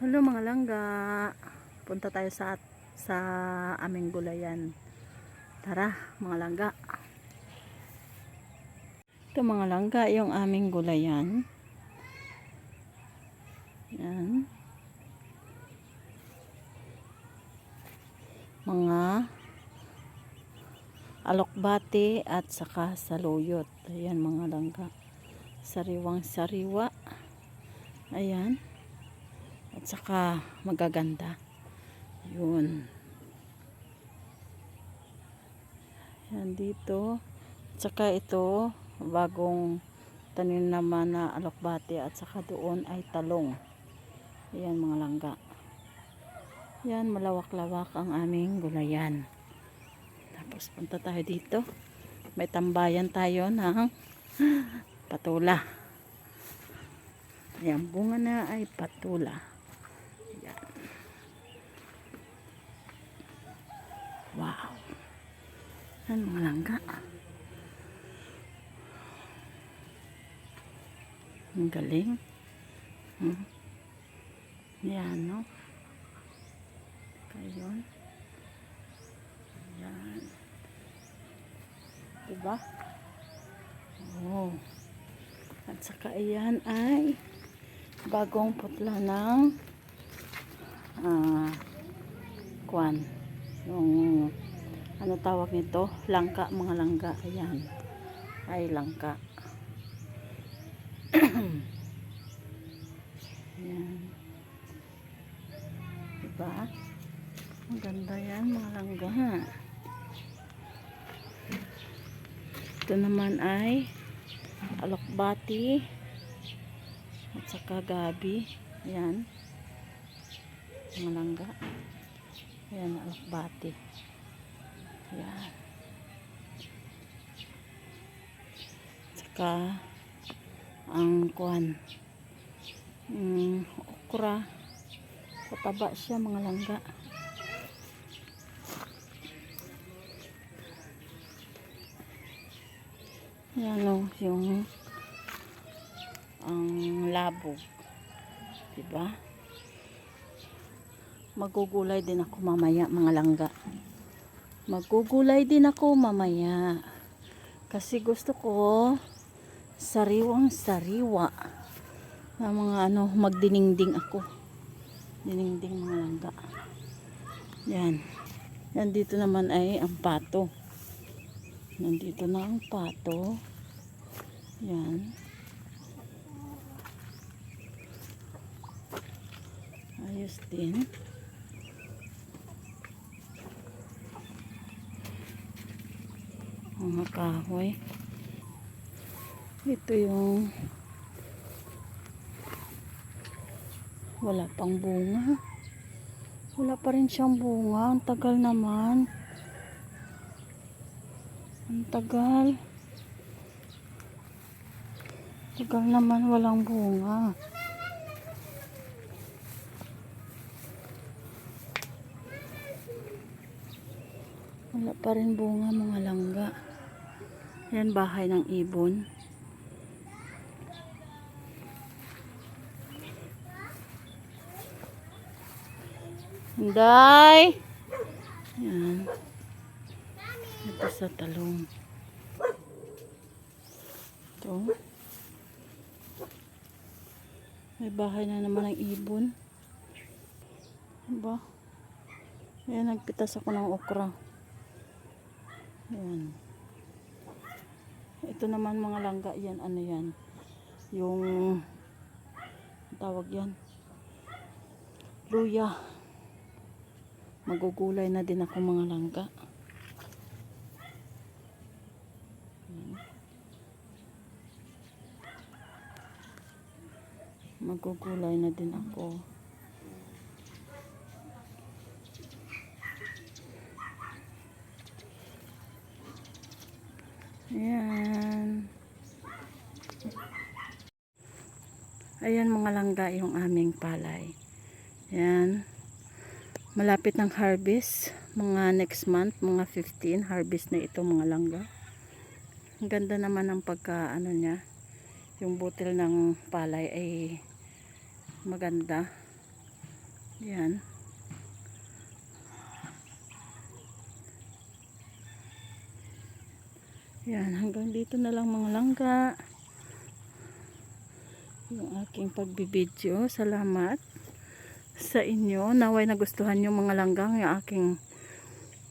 Hello mga langga. Punta tayo sa sa aming gulayan. Tara, mga langga. Ito mga langga, yung aming gulayan. Yan. Mga alokbati at saka saluyot. Ayan mga langga. Sariwang sariwa. Ayan. At saka magaganda. Yun. Yan dito. At saka ito, bagong tanim naman na alokbati at saka doon ay talong. Ayan mga langga. Yan, malawak-lawak ang aming gulayan. Tapos punta tayo dito. May tambayan tayo ng patula. Ayan, bunga na ay patula. Ayan. Wow. Yan mga langga. Ang galing. Hmm. Yan, no? Kayon. Yan. Diba? Oh. At saka iyan ay bagong putla ng ah kwan. Yung ano tawag nito? Langka, mga langga. Ayan. Ay langka. Ayan. Diba? Ang ganda yan, mga langga. Ito naman ay alokbati at saka gabi. Ayan. Mga langga. Ayan, alokbati. Ayan. Saka ang kuan mm, okra. Pataba siya mga langga. Yan o yung ang labog. Diba? Magugulay din ako mamaya mga langga magugulay din ako mamaya. Kasi gusto ko sariwang sariwa na mga ano magdiningding ako. Diningding mga langga. Yan. Yan dito naman ay ang pato. Nandito na ang pato. Yan. Ayos din mga kahoy ito yung wala pang bunga. Wala pa rin siyang bunga. Ang tagal naman. Ang tagal. Tagal naman walang bunga. Wala pa rin bunga mga langga yan bahay ng ibon Day. Yan. Ito sa talong. Ito. May bahay na naman ng ibon. Diba? Ayan, nagpitas ako ng okra. Ayan. Ito naman mga langga yan. Ano yan? Yung tawag yan. Luya magugulay na din ako mga langga magugulay na din ako ayan ayan mga langga yung aming palay. Ayan. Malapit ng harvest. Mga next month mga 15 harvest na ito mga langga. Ang ganda naman ng pagka ano niya yung butil ng palay ay maganda. Yan. Yan, hanggang dito na lang mga langga. Yung aking pagbibideo. Salamat sa inyo. Naway nagustuhan nyo mga langgang yung aking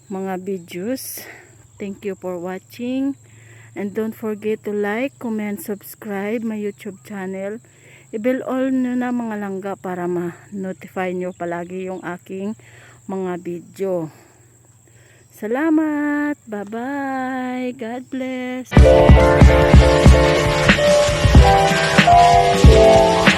mga videos. Thank you for watching. And don't forget to like, comment, subscribe my YouTube channel. I-bell all nyo na mga langga para ma-notify nyo palagi yung aking mga video. Salamat! Bye-bye! God bless! Música